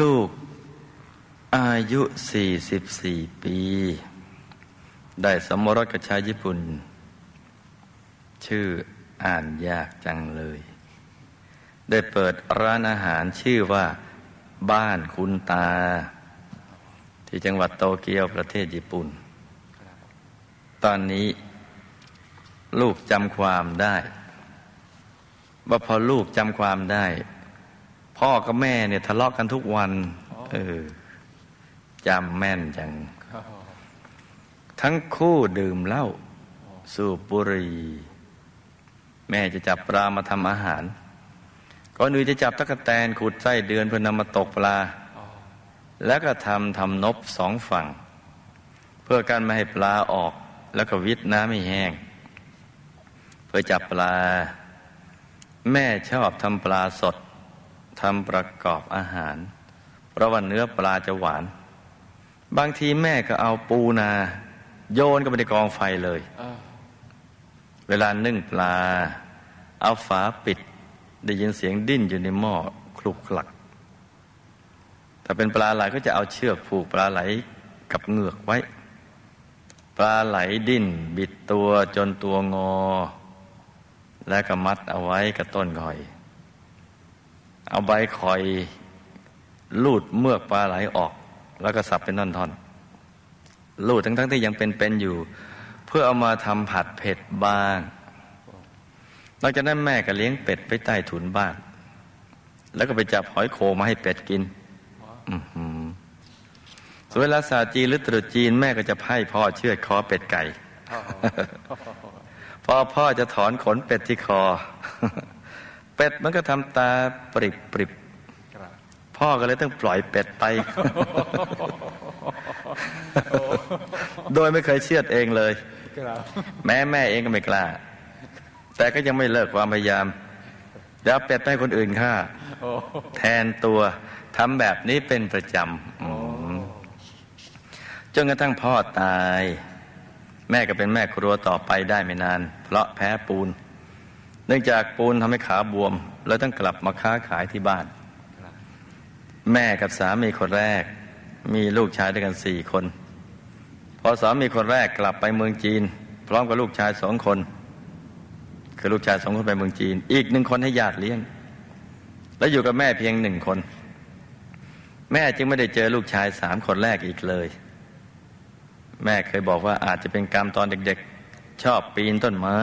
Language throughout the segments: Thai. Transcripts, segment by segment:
ลูกอายุ 44 ปี ได้สมรสกับชายญี่ปุ่น ชื่ออ่านยากจังเลย ได้เปิดร้านอาหารชื่อว่าบ้านคุณตา ที่จังหวัดโตเกียวประเทศญี่ปุ่น ตอนนี้ ลูกจำความได้ว่าพอลูกจำความได้ พ่อกับแม่เนี่ยทะเลาะกันทุกวัน เออจำแม่นจัง ทั้งคู่ดื่มเหล้าสูบบุหรี่แม่จะจับปลามาทำอาหาร ก่อนอื่นจะจับตะกแตนขุดไส้เดือนเพื่อนำมาตกปลา แล้วก็ทำทำนบสองฝั่ง เพื่อการไม่ให้ปลาออก แล้วก็วิทน้ำไม่แห้ง เพื่อจับปลา แม่ชอบทำปลาสด ทำประกอบอาหาร เพราะว่าเนื้อปลาจะหวาน บางทีแม่ก็เอาปูนา โยนก็ไปในกองไฟเลย เวลานึ่งปลา เอาฝาปิด ได้ยินเสียงดิ้นอยู่ในหม้อคลุกคลัก ถ้าเป็นปลาไหลก็จะเอาเชือกผูกปลาไหลกับเหงือกไว้ ปลาไหลดิ้น บิดตัวจนตัวงอ แล้วก็มัดเอาไว้กับต้นคอย เอาใบคอยลูดเมือกปลาไหลออก แล้วก็สับเป็นท่อนๆลูดทั้งๆทที่ยังเป็นๆอยู่ เพื่อเอามาทำผัดเผ็ดบ้างหลังจากนั้นแม่ก็เลี้ยงเป็ดไปใต้ถุนบ้าน แล้วก็ไปจับหอยโขงมาให้เป็ดกินอื้อหือส่วนเวลาศาสตร์จีนหรือตรุษจีนแม่ก็จะไพ่พ่อเชือดคอเป็ดไก่ พอพ่อจะถอนขนเป็ดที่คอ เป็ดมันก็ทำตาปริบปริบพ่อก็เลยต้องปล่อยเป็ดไป โดยไม่เคยเชือดเองเลย แม้แม่เองก็ไม่กล้า แต่ก็ยังไม่เลิกความพยายามเดี๋ยวเอาเป็ดไปให้คนอื่นฆ่าแทนตัวทำแบบนี้เป็นประจำอืมจนกระทั่งพ่อตาย แม่ก็เป็นแม่ครัวต่อไปได้ไม่นาน เพราะแพ้ปูน เนื่องจากปูนทำให้ขาบวม แล้วต้องกลับมาค้าขายที่บ้าน แม่กับสามีคนแรก มีลูกชายด้วยกันสี่คน พอสามีคนแรกกลับไปเมืองจีน พร้อมกับลูกชายสองคน คือลูกชายสองคนไปเมืองจีน อีกหนึ่งคนให้ญาติเลี้ยง แล้วอยู่กับแม่เพียงหนึ่งคน แม่จึงไม่ได้เจอลูกชายสามคนแรกอีกเลย แม่เคยบอกว่าอาจจะเป็นกรรมตอนเด็กๆ ชอบปีนต้นไม้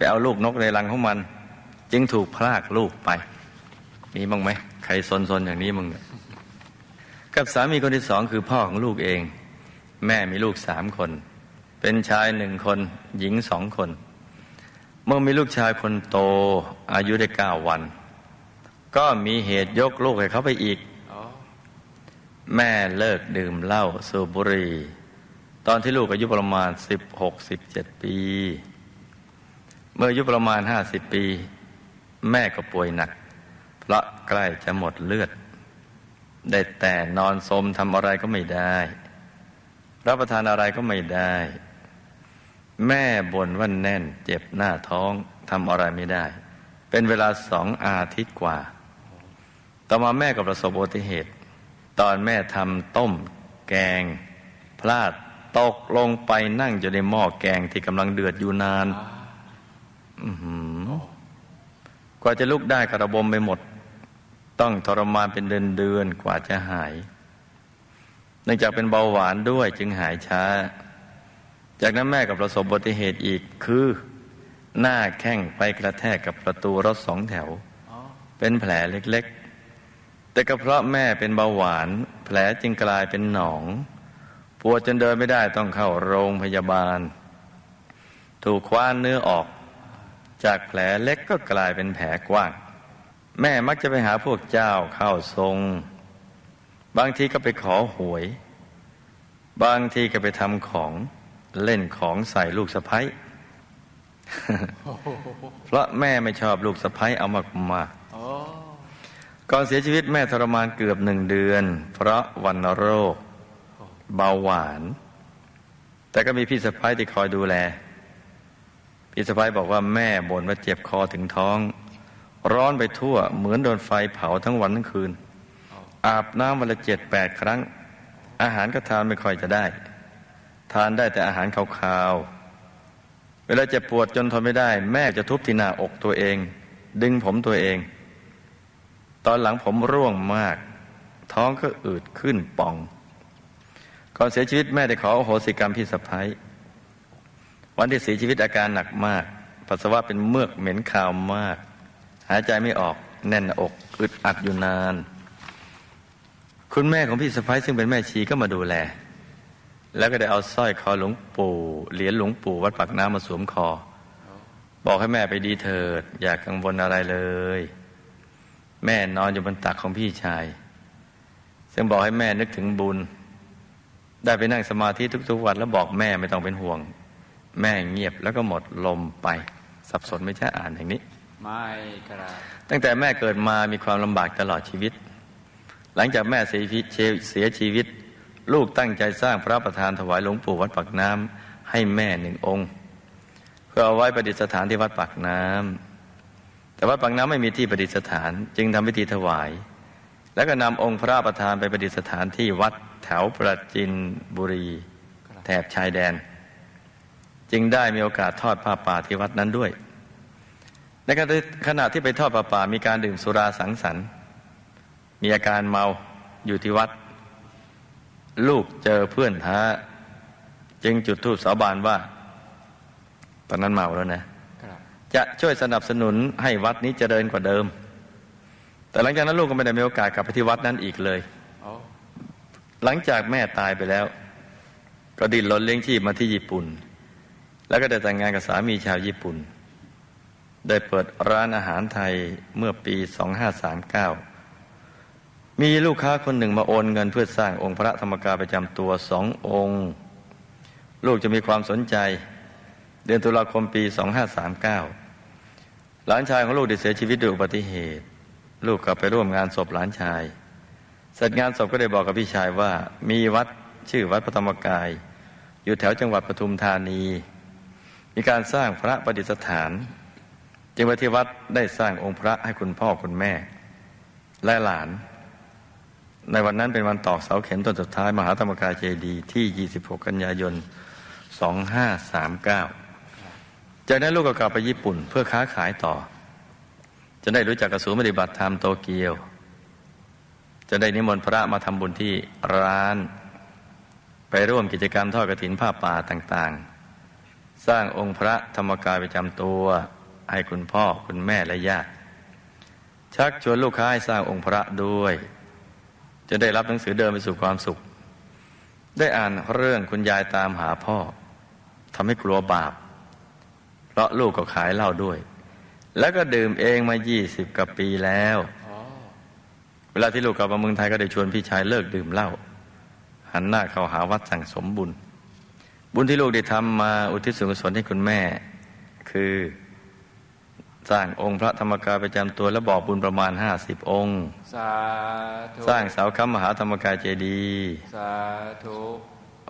ไปเอาลูกนกในรังของมัน จึงถูกพรากลูกไป มีบ้างไหมใครซนๆอย่างนี้มึงกับสามีคนที่สองคือพ่อของลูกเอง แม่มีลูกสามคน เป็นชายหนึ่งคน หญิงสองคน เมื่อมีลูกชายคนโต อายุได้เก้าวัน ก็มีเหตุยกลูกให้เขาไปอีกแม่เลิกดื่มเหล้าสูบบุหรี่ ตอนที่ลูกอายุประมาณสิบหกสิบเจ็ดปี เมื่ออายุประมาณห้าสิบปี แม่ก็ป่วยหนัก เพราะใกล้จะหมดเลือด ได้แต่นอนสมทำอะไรก็ไม่ได้ รับประทานอะไรก็ไม่ได้ แม่บ่นว่าแน่นเจ็บหน้าท้องทำอะไรไม่ได้ เป็นเวลาสองอาทิตย์กว่า ต่อมาแม่ก็ประสบอุบัติเหตุ ตอนแม่ทำต้มแกง พลาดตกลงไปนั่งอยู่ในหม้อแกงที่กำลังเดือดอยู่นานอื้อหือ กว่าจะลุกได้กระบมไปหมด ต้องทรมานเป็นเดือนเดือนๆกว่าจะหาย เนื่องจากเป็นเบาหวานด้วยจึงหายช้า จากนั้นแม่ก็ประสบอุบัติเหตุอีกคือ หน้าแข้งไปกระแทกกับประตูรถสองแถว เป็นแผลเล็กๆ แต่ก็เพราะแม่เป็นเบาหวาน แผลจึงกลายเป็นหนองปวดจนเดินไม่ได้ต้องเข้าโรงพยาบาล ถูกคว้านเนื้อออก จากแผลเล็กก็กลายเป็นแผลกว้าง แม่มักจะไปหาพวกเจ้าเข้าทรง บางทีก็ไปขอหวย บางทีก็ไปทำของเล่นของใส่ลูกสะพ้ยเพราะแม่ไม่ชอบลูกสะพ้ยเอามากมาก่อนเสียชีวิตแม่ทรมานเกือบหนึ่งเดือน เพราะวันโรค เบาหวาน แต่ก็มีพี่สะพ้ยที่คอยดูแล พี่สะพ้ยบอกว่าแม่บ่นว่าเจ็บคอถึงท้อง ร้อนไปทั่วเหมือนโดนไฟเผาทั้งวันทั้งคืน อาบน้ำวันละเจ็ดแปดครั้ง อาหารก็ทานไม่ค่อยจะได้ ทานได้แต่อาหารคาวๆ เวลาเจ็บปวดจนทนไม่ได้ แม่จะทุบที่หน้าอกตัวเอง ดึงผมตัวเอง ตอนหลังผมร่วงมาก ท้องก็อืดขึ้นป่อง ก่อนเสียชีวิตแม่ได้ขออโหสิกรรมพี่สะพ้ย วันที่เสียชีวิตอาการหนักมาก ปัสสาวะเป็นเมือกเหม็นคาวมาก หายใจไม่ออกแน่นอกอึดอัดอยู่นาน คุณแม่ของพี่สะพ้ายซึ่งเป็นแม่ชีก็มาดูแล แล้วก็ได้เอาสร้อยคอหลวงปู่เหรียญหลวงปู่วัดปากน้ำมาสวมคอ บอกให้แม่ไปดีเถิด อย่ากกังวลอะไรเลย แม่นอนอยู่บนตักของพี่ชาย ซึ่งบอกให้แม่นึกถึงบุญ ได้ไปนั่งสมาธิทุกๆวันแล้วบอกแม่ไม่ต้องเป็นห่วง แม่เงียบแล้วก็หมดลมไป สับสนไม่ใช่อ่านอย่างนี้ ไม่ครับตั้งแต่แม่เกิดมามีความลำบากตลอดชีวิต หลังจากแม่เสียชีวิตเสียชีวิต ลูกตั้งใจสร้างพระประธานถวายหลวงปู่วัดปากน้ำให้แม่หนึ่งองค์ เพื่อเอาไว้ประดิษฐานที่วัดปากน้ำแต่วัดปากน้ำไม่มีที่ประดิษฐาน จึงทำพิธีถวาย แล้วก็นำองค์พระประธานไปประดิษฐานที่วัดแถวประจินบุรีแถบชายแดน จึงได้มีโอกาสทอดผ้าป่าที่วัดนั้นด้วย ในขณะที่ไปทอดป่าป่ามีการดื่มสุราสังสรรค์ มีอาการเมาอยู่ที่วัด ลูกเจอเพื่อนท้า จึงจุดธูปสาบานว่า ตอนนั้นเมาแล้วนะครับจะช่วยสนับสนุนให้วัดนี้เจริญกว่าเดิม แต่หลังจากนั้นลูกก็ไม่ได้มีโอกาสกลับไปที่วัดนั้นอีกเลยโอ้หลังจากแม่ตายไปแล้ว ก็ดิ้นรนเลี้ยงชีพมาที่ญี่ปุ่น แล้วก็ได้แต่งงานกับสามีชาวญี่ปุ่น ได้เปิดร้านอาหารไทยเมื่อปี 2539 มีลูกค้าคนหนึ่งมาโอนเงินเพื่อสร้างองค์พระธรรมกายประจำตัวสององค์ ลูกจะมีความสนใจ เดือนตุลาคมปี 2539 หลานชายของลูกได้เสียชีวิตด้วยอุบัติเหตุ ลูกกลับไปร่วมงานศพหลานชาย เสร็จงานศพก็ได้บอกกับพี่ชายว่า มีวัดชื่อวัดพระธรรมกาย อยู่แถวจังหวัดปทุมธานี มีการสร้างพระประดิษฐาน จึงไปที่วัดได้สร้างองค์พระให้คุณพ่อคุณแม่ และหลาน ในวันนั้นเป็นวันตอกเสาเข็มต้นสุดท้าย มหาธรรมกายเจดีย์ที่ 26 กันยายน 2539 จากนั้นลูกก็กลับไปญี่ปุ่นเพื่อค้าขายต่อ จะได้รู้จักกระสูนปฏิบัติธรรมโตเกียว จะได้นิมนต์พระมาทำบุญที่ร้าน ไปร่วมกิจกรรมทอดกระถินผ้าป่าต่างๆ สร้างองค์พระธรรมกายประจำตัว ให้คุณพ่อคุณแม่และญาติชักชวนลูกค้าให้สร้างองค์พระด้วย จะได้รับหนังสือเดินไปสู่ความสุข ได้อ่านเรื่องคุณยายตามหาพ่อทำให้กลัวบาป เพราะลูกก็ขายเหล้าด้วย แล้วก็ดื่มเองมา20กว่าปีแล้วเวลาที่ลูกกลับมาเมืองไทยก็ได้ชวนพี่ชายเลิกดื่มเหล้าหันหน้าเข้าหาวัดสั่งสมบุญ บุญที่ลูกได้ทำมาอุทิศส่วนกุศลให้คุณแม่ คือสร้างองค์พระธรรมกายประจำตัวและบอกบุญประมาณ50องค์สาธุสร้างเสาค้ำมหาธรรมกายเจดีย์สาธุ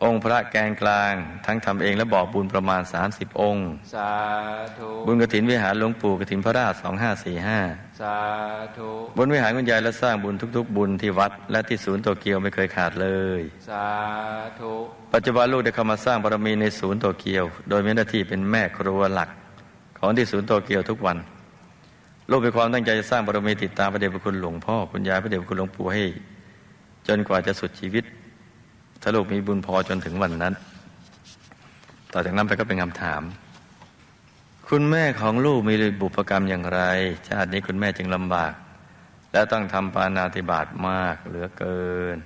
องค์พระแกนกลาง ทั้งทำเองและบอกบุญประมาณ 30 องค์ สาธุ บุญกระถินวิหารหลวงปู่กระถินพระราช2545 สาธุ บุญวิหารคุณยายและสร้างบุญทุก ๆ บุญที่วัด และที่ศูนย์โตเกียวไม่เคยขาดเลย สาธุ ปัจจุบันลูกได้เข้ามาสร้างบารมีในศูนย์โตเกียว โดยมีหน้าที่เป็นแม่ครัวหลัก ของที่ศูนย์โตเกียวทุกวัน ลูกมีความตั้งใจจะสร้างบารมีติดตามพระเดชพระคุณหลวงพ่อคุณยายพระเดชพระคุณหลวงปู่ให้ จนกว่าจะสุดชีวิต ถ้าลูกมีบุญพอจนถึงวันนั้น ต่อจากนั้นไปก็เป็นคำถาม คุณแม่ของลูกมีบุพกรรมอย่างไร ชาตินี้คุณแม่จึงลำบาก และต้องทำปานาติบาตมากเหลือเกิน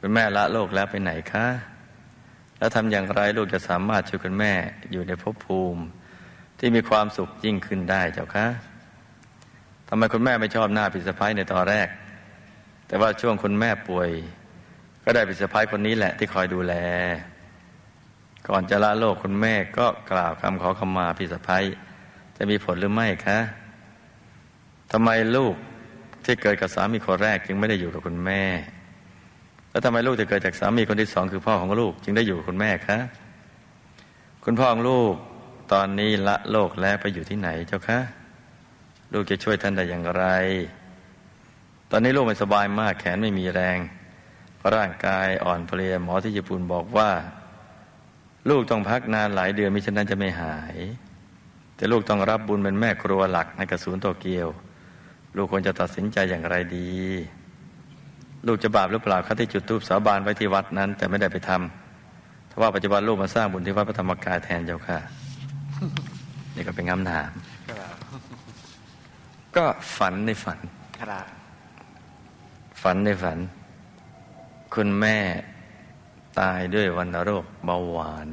คุณแม่ละโลกแล้วไปไหนคะ แล้วทำอย่างไรลูกจะสามารถช่วยคุณแม่อยู่ในภพภูมิ ที่มีความสุขยิ่งขึ้นได้เจ้าคะทำไมคุณแม่ไม่ชอบหน้าพิสะพ้ายในตอนแรก แต่ว่าช่วงคุณแม่ป่วย ก็ได้พิสะพ้ายคนนี้แหละที่คอยดูแล ก่อนจะละโลกคุณแม่ก็กล่าวคำขอขมาพิสะพ้ายจะมีผลหรือไม่คะทำไมลูกที่เกิดกับสามีคนแรกจึงไม่ได้อยู่กับคุณแม่ แล้วทำไมลูกที่เกิดจากสามีคนที่สองคือพ่อของลูก จึงได้อยู่กับคุณแม่คะ คุณพ่อของลูกตอนนี้ละโลกแล้วไปอยู่ที่ไหนเจ้าคะ ลูกจะช่วยท่านได้อย่างไร ตอนนี้ลูกไม่สบายมากแขนไม่มีแรง ร่างกายอ่อนเพลียหมอที่ญี่ปุ่นบอกว่า ลูกต้องพักนานหลายเดือนมิฉะนั้นจะไม่หาย แต่ลูกต้องรับบุญเป็นแม่ครัวหลักในกระสูนย์โตเกียว ลูกควรจะตัดสินใจอย่างไรดี ลูกจะบาปหรือเปล่าคะที่จุดทูปสาบานไว้ที่วัดนั้น แต่ไม่ได้ไปทำถ้าว่าปัจจุบันลูกมาสร้างบุญที่วัดพระธรรมกายแทนเจ้าค่ะนี่ก็เป็นคำถามครับก็ฝันในฝันครับฝันในฝัน คุณแม่ตายด้วยวัณโรคเบาหวาน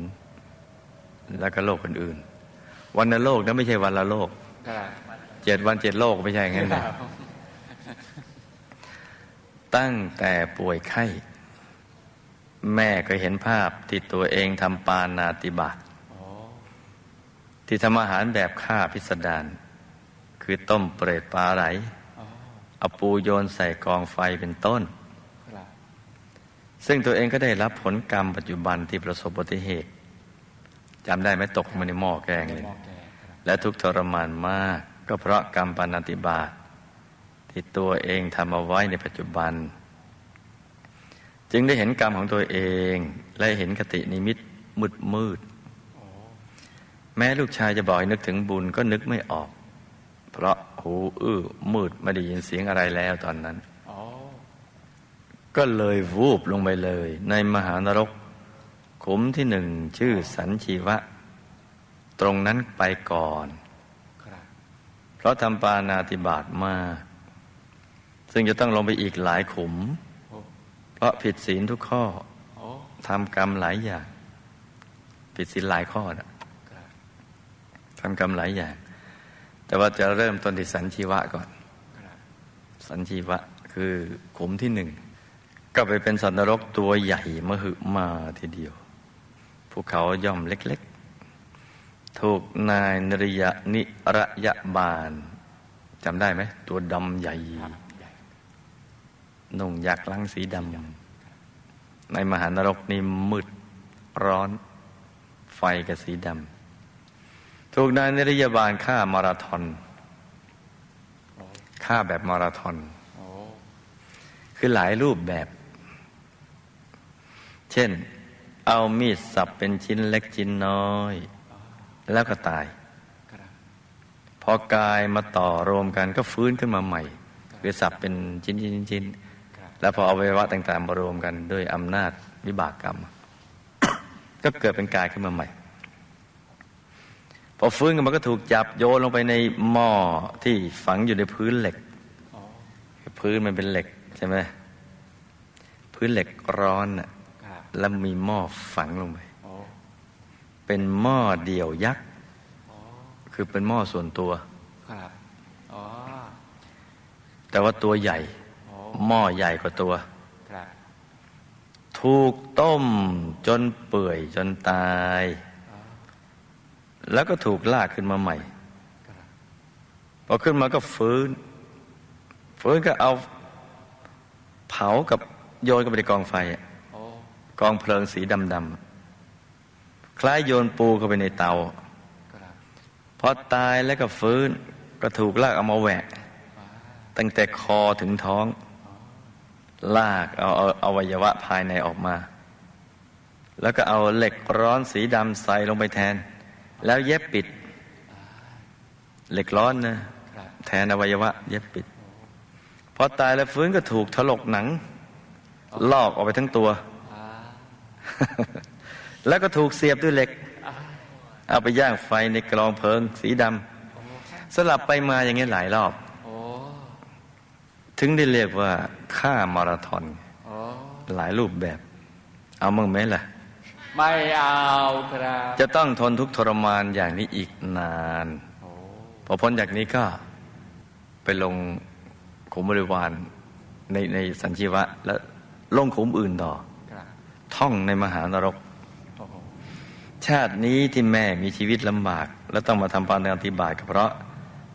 แล้วก็โรคอื่นๆวัณโรคนั้นไม่ใช่วันละโรคครับเจ็ดวันเจ็ดโรคไม่ใช่งั้นคนะรับตั้งแต่ป่วยไข้ แม่ก็เห็นภาพที่ตัวเองทำปานาติบาตโอ้ที่ทำอาหารแบบฆ่าพิสดารคือต้มเปรตปลาไหลโอ้เอาปูโยนใส่กองไฟเป็นต้นครับ ซึ่งตัวเองก็ได้รับผลกรรมปัจจุบันที่ประสบอุบัติเหตุจำได้ไหมตกมาในหม้อแกงเลย และทุกทรมานมาก ก็เพราะกรรมปานาติบาตที่ตัวเองทำเอาไว้ในปัจจุบัน จึงได้เห็นกรรมของตัวเอง และเห็นคตินิมิตมืดมืด แม้ลูกชายจะบอกให้นึกถึงบุญก็นึกไม่ออก เพราะหูอื้อมืดไม่ได้ยินเสียงอะไรแล้วตอนนั้น ก็เลยวูบลงไปเลย ในมหานรก ขุมที่หนึ่งชื่อสันชีวะ ตรงนั้นไปก่อน เพราะทำปานาติบาตมาก ซึ่งจะต้องลงไปอีกหลายขุม เพราะผิดศีลทุกข้ออทำกรรมหลายอย่าง ผิดศีลหลายข้อนะทำกรรมหลายอย่าง แต่ว่าจะเริ่มต้นที่สันชีวะก่อน สันชีวะคือขุมที่หนึ่ง ก็ไปเป็นสัตว์นรกตัวใหญ่มหึมาทีเดียว ภูเขาย่อมเล็กๆ ถูกนายนริยะนิระยะบาลจำได้ไหม ตัวดำใหญ่หนุ่งยักษ์ลังสีดำในมหานรกนี่มืดร้อน ไฟกับสีดำถูกนายนริยาบาลฆ่ามาราธอนฆ่าแบบมาราธอนอคือหลายรูปแบบ เช่น เอามีดสับเป็นชิ้นเล็กชิ้นน้อย แล้วก็ตายครับพอกายมาต่อรวมกันก็ฟื้นขึ้นมาใหม่หรือสับเป็นชิ้นชิ้นชิ้นชิ้นครับแล้วพอเอาไว้วะต่างๆมารวมกันด้วยอำนาจวิบากกรรม ก็เกิดเป็นกายขึ้นมาใหม่ พอฟื้นขึ้นมาก็ถูกจับโยนลงไปในหม้อที่ฝังอยู่ในพื้นเหล็กโอ้พื้นมันเป็นเหล็กใช่ไหมพื้นเหล็กร้อนน่ะครับ แล้วมีหม้อฝังลงไปโอ้เป็นหม้อเดี่ยวยักษ์โอ้คือเป็นหม้อส่วนตัวครับอ๋อแต่ว่าตัวใหญ่โอ้หม้อใหญ่กว่าตัวครับถูกต้มจนเปื่อยจนตายอ๋อแล้วก็ถูกลากขึ้นมาใหม่ครับพอขึ้นมาก็ฟื้น ฟื้นก็เอา เผากับโยนกับไปในกองไฟอะโอ้ กองเพลิงสีดำๆคล้ายโยนปูเข้าไปในเตาพอตายแล้วก็ฟื้นก็ถูกลากเอามาแหวะตั้งแต่คอถึงท้อง ลากเอาเอาเอาวัยวะภายในออกมา แล้วก็เอาเหล็กร้อนสีดำใส่ลงไปแทน แล้วเย็บปิด เหล็กร้อนนะแทนอวัยวะ เย็บปิดพอตายแล้วฟื้นก็ถูกถลกหนัง ลอกออกไปทั้งตัว แล้วก็ถูกเสียบด้วยเหล็ก เอาไปย่างไฟในกลองเพลิง สีดำสลับไปมาอย่างนี้หลายรอบโอ้ถึงได้เรียกว่าฆ่ามาราธอนโอ้หลายรูปแบบ เอามึงไหมล่ะ ไม่เอาครับ จะต้องทนทุกข์ทรมานอย่างนี้อีกนานโอ้พอพ้นจากนี้ก็ไปลงขุมบริวารในในสัญชีวะ แล้วลงขุมอื่นต่อครับ ท่องในมหานรกโอ้โหชาตินี้ที่แม่มีชีวิตลำบาก แล้วต้องมาทำปานาติบาตก็เพราะ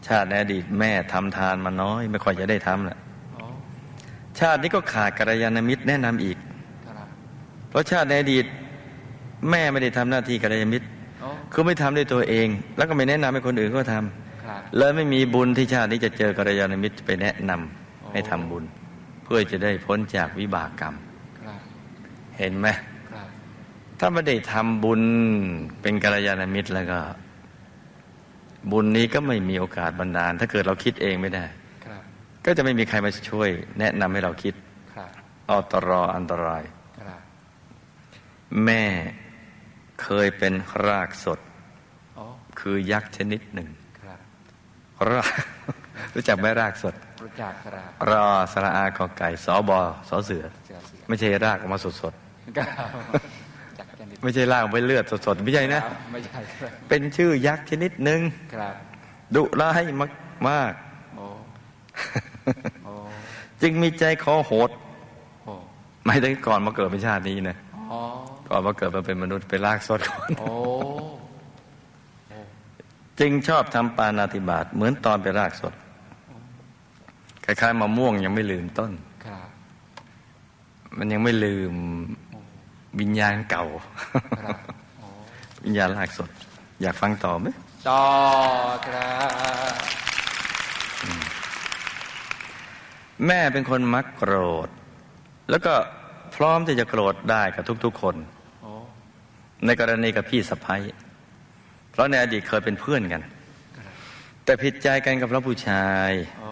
ชาติในอดีตแม่ทำทานมาน้อย ไม่ค่อยจะได้ทำแหละโอ้ชาตินี้ก็ขาดกัลยาณมิตรแนะนำอีกครับเพราะชาติในอดีตแม่ไม่ได้ทำหน้าที่กัลยาณมิตรโอ้คือไม่ทำด้วยตัวเอง แล้วก็ไม่แนะนำให้คนอื่นก็ทำครับเลยไม่มีบุญที่ชาตินี้จะเจอกัลยาณมิตรไปแนะนำอ๋อไปให้ทำบุญ เพื่อจะได้พ้นจากวิบากกรรมครับ เห็นไหมครับถ้าไม่ได้ทำบุญเป็นกัลยาณมิตรแล้วก็ บุญนี้ก็ไม่มีโอกาสบันดาล ถ้าเกิดเราคิดเองไม่ได้ครับก็จะไม่มีใครมาช่วย แนะนำให้เราคิดครับเอาตรออันตรายครับแม่เคยเป็นรากสดโอ้คือยักษ์ชนิดหนึ่งครับรากรู้จักไหมรากสดรู้จักครับรอสระอากอไก่สอบอสอเสือเสือเสือ ไม่ใช่รากออกมาสดครับจักรนิดๆ ไม่ใช่รากออกไปเลือดสดๆไม่ใช่นะครับไม่ใช่ครับเป็นชื่อยักษ์ชนิดหนึ่งครับดุร้ายมากมากโอ้โอ้ๆจึงมีใจคอโหดโอ้ไม่ถึงก่อนมาเกิดเป็นชาตินี้นะอ๋อก่อนมาเกิดมาเป็นมนุษย์เป็นรากสดก่อนโอ้จึงชอบทำปานาติบาตเหมือนตอนเป็นรากสดคล้ายๆมะม่วงยังไม่ลืมต้นครับมันยังไม่ลืม วิญญาณเก่าครับโอ้วิญญาณรากสด อยากฟังต่อไหมต่อครับแม่เป็นคนมักโกรธ แล้วก็พร้อมที่จะโกรธได้กับทุกๆคนโอ้ในกรณีกับพี่สะพ้ยเพราะในอดีตเคยเป็นเพื่อนกันครับแต่ผิดใจกันกับพระผู้ชายโอ้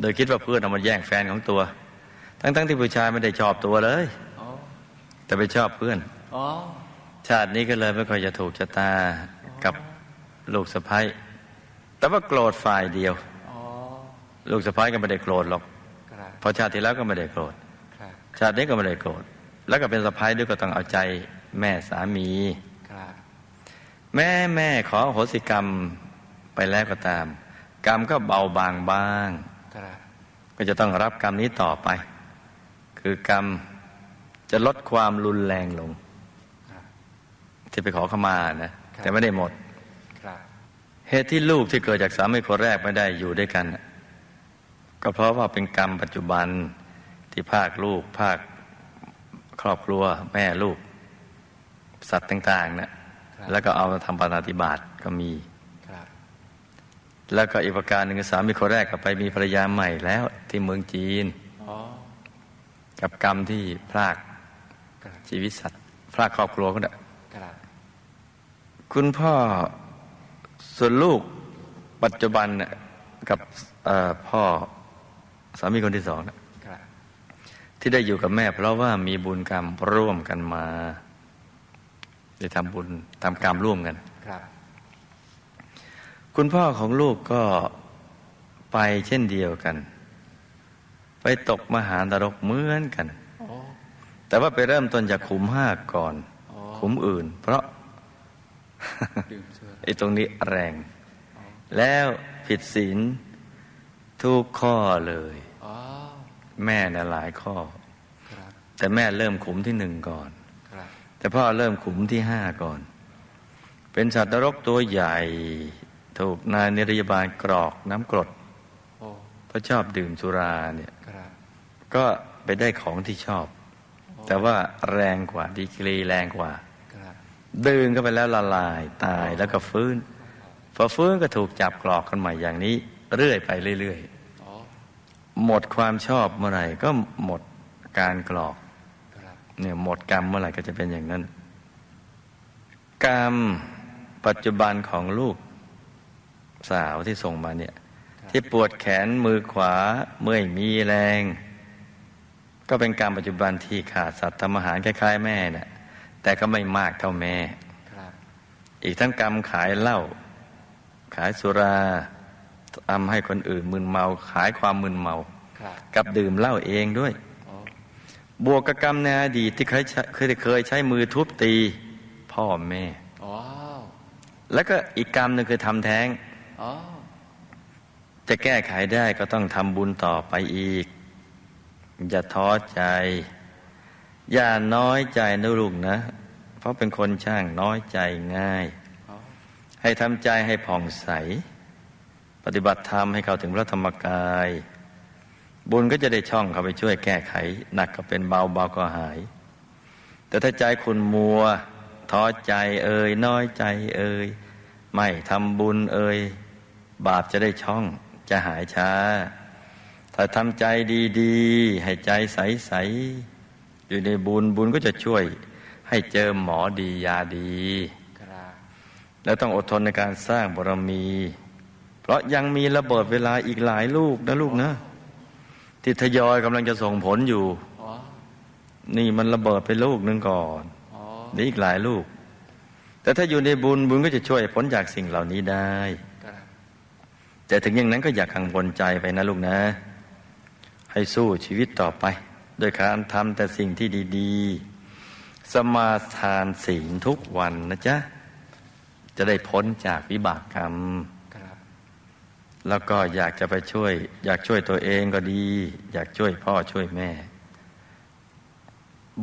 โดยคิดว่าเพื่อนเอามาแย่งแฟนของตัว ทั้งๆที่ผู้ชายไม่ได้ชอบตัวเลยโอ้ แต่ไปชอบเพื่อนโอ้ชาตินี้ก็เลยไม่ค่อยจะถูกชะตากับลูกสะพ้ยแต่ว่าโกรธฝ่ายเดียวโอ้ลูกสะพ้ยก็ไม่ได้โกรธหรอกครับเพราะชาติที่แล้วก็ไม่ได้โกรธ ครับ ชาตินี้ก็ไม่ได้โกรธ แล้วก็เป็นสะพ้ายด้วยก็ต้องเอาใจแม่สามี ครับ แม่แม่ขออโหสิกรรมไปแล้วก็ตาม กรรมก็เบาบางบ้าง ครับ ก็จะต้องรับกรรมนี้ต่อไป คือกรรม จะลดความรุนแรงลงครับที่ไปขอขมานะ แต่ไม่ได้หมดครับเหตุที่ลูกที่เกิดจากสามีคนแรกไม่ได้อยู่ด้วยกันน่ะก็เพราะว่าเป็นกรรมปัจจุบันที่ภาคลูก ภาคครอบครัว แม่ลูก สัตว์ต่างๆนะแล้วก็เอามาทำปาณาติบาตก็มีครับแล้วก็อีกประการหนึ่งคือสามีคนแรกก็ไปมีภรรยาใหม่แล้ว ที่เมืองจีนโอ้กับกรรมที่พลากครับ ชีวิตสัตว์พลากครอบครัวก็ได้ครับคุณพ่อส่วนลูกปัจจุบันน่ะกับเอ่อพ่อสามีคนที่สองน่ะครับที่ได้อยู่กับแม่ เพราะว่ามีบุญกรรมร่วมกันมาได้ทำบุญทำกรรมร่วมกันครับคุณพ่อของลูกก็ไปเช่นเดียวกัน ไปตกมหานรกเหมือนกันโอ้ แต่ว่าไปเริ่มต้นจากขุมห้าก่อนอ๋อขุมอื่น เพราะดื่มเสื้อไอ้ตรงนี้แรงอ๋อแล้วผิดศีลทุกข้อเลยอ๋อแม่น่ะหลายข้อครับแต่แม่เริ่มขุมที่หนึ่งก่อนครับแต่พ่อเริ่มขุมที่ห้าก่อน เป็นสัตว์นรกตัวใหญ่ ถูกนายนิรยาบาลกรอกน้ำกรดโอ้เพราะชอบดื่มสุราเนี่ยครับก็ไปได้ของที่ชอบ แต่ว่าแรงกว่าดีกรีแรงกว่าครับดื่มก็ไปแล้วละลายตายแล้วก็ฟื้นพอฟื้นก็ถูกจับกรอกกันใหม่อย่างนี้ เรื่อยไปเรื่อยอ๋อๆหมดความชอบเมื่อไหร่ก็หมดการกรอกครับเนี่ยหมดกรรมเมื่อไหร่ก็จะเป็นอย่างนั้น กรรมปัจจุบันของลูกสาวที่ส่งมาเนี่ย ที่ปวดแขนมือขวาเมื่อยมีแรง ก็เป็นกรรมปัจจุบันที่ขาดสัตว์ทำอาหารคล้ายๆแม่น่ะแต่ก็ไม่มากเท่าแม่ครับอีกทั้งกรรมขายเหล้าขายสุราทำให้คนอื่นมึนเมา ขายความมึนเมาครับกับดื่มเหล้าเองด้วยอ๋อบวกกับกรรมในอดีตที่เคยใช้เคยเคยใช้มือทุบตีพ่อแม่อ๋อแล้วก็อีกกรรมหนึ่งคือทำแท้งอ๋อจะแก้ไขได้ก็ต้องทำบุญต่อไปอีก อย่าท้อใจ อย่าน้อยใจนะลูกนะ เพราะเป็นคนช่างน้อยใจง่าย ให้ทำใจให้ผ่องใส ปฏิบัติธรรมให้เข้าถึงพระธรรมกาย บุญก็จะได้ช่องเข้าไปช่วยแก้ไข หนักก็เป็นเบาเบาก็หาย แต่ถ้าใจคุณมัว ท้อใจเอ่ยน้อยใจเอ่ยไม่ทำบุญเอ่ยบาปจะได้ช่องจะหายช้า ถ้าทำใจดีๆ ให้ใจใสๆอยู่ในบุญบุญก็จะช่วย ให้เจอหมอดียาดีครับแล้วต้องอดทนในการสร้างบารมี เพราะยังมีระเบิดเวลาอีกหลายลูกนะลูกนะ ที่ทยอยกำลังจะส่งผลอยู่อ๋อนี่มันระเบิดไปลูกหนึ่งก่อนอ๋อนี่อีกหลายลูก แต่ถ้าอยู่ในบุญบุญก็จะช่วยพ้นจากสิ่งเหล่านี้ได้ครับแต่ถึงอย่างนั้นก็อย่ากังวลใจไปนะลูกนะ ให้สู้ชีวิตต่อไป โดยการทำแต่สิ่งที่ดีๆ สมาทานศีลทุกวันนะจ๊ะ จะได้พ้นจากวิบากกรรมครับแล้วก็อยากจะไปช่วย อยากช่วยตัวเองก็ดี อยากช่วยพ่อช่วยแม่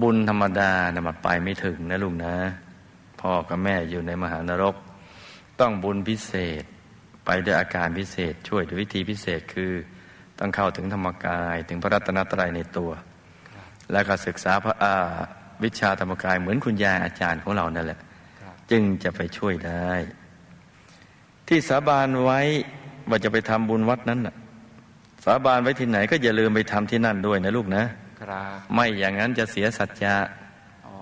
บุญธรรมดานะมันไปไม่ถึงนะลุงนะ พ่อกับแม่อยู่ในมหานรก ต้องบุญพิเศษ ไปด้วยอาการพิเศษ ช่วยด้วยวิธีพิเศษคือ ต้องเข้าถึงธรรมกายถึงพระรัตนตรัยในตัว แล้วก็ศึกษาพระอาวิชาธรรมกายเหมือนคุณยายอาจารย์ของเรานั่นแหละครับจึงจะไปช่วยได้ ที่สาบานไว้ว่าจะไปทำบุญวัดนั้นน่ะสาบานไว้ที่ไหนก็อย่าลืมไปทำที่นั่นด้วยนะลูกนะครับไม่อย่างนั้นจะเสียสัจจะอ๋อ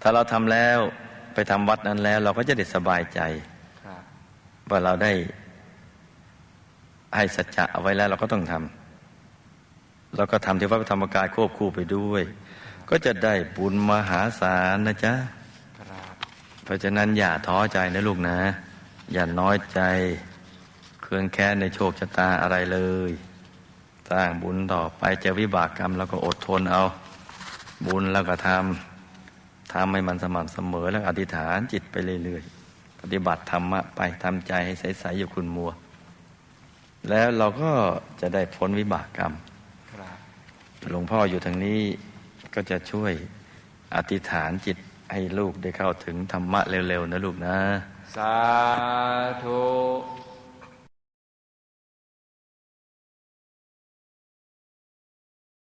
ถ้าเราทำแล้วไปทำวัดนั้นแล้ว เราก็จะได้สบายใจครับว่าเราได้ ให้สัจจะเอาไว้แล้วเราก็ต้องทำแล้วก็ทำที่วัดพระธรรมกายควบคู่ไปด้วย ก็จะได้บุญมหาศาลนะจ๊ะเพราะฉะนั้นอย่าท้อใจนะลูกนะ อย่าน้อยใจ เครื่องแค้นในโชคชะตาอะไรเลยสร้างบุญต่อไปเจะวิบากกรรมแล้วก็อดทนเอา บุญแล้วก็ทำทำให้มันสม่ำเสมอแล้วอธิษฐานจิตไปเรื่อยๆปฏิบัติธรรมะไปทำใจให้ใสๆอยู่คุณมัว แล้วเราก็จะได้พ้นวิบากกรรมครับหลวงพ่ออยู่ทางนี้ก็จะช่วยอธิษฐานจิตให้ลูกได้เข้าถึงธรรมะเร็วๆนะลูกนะ สาธุ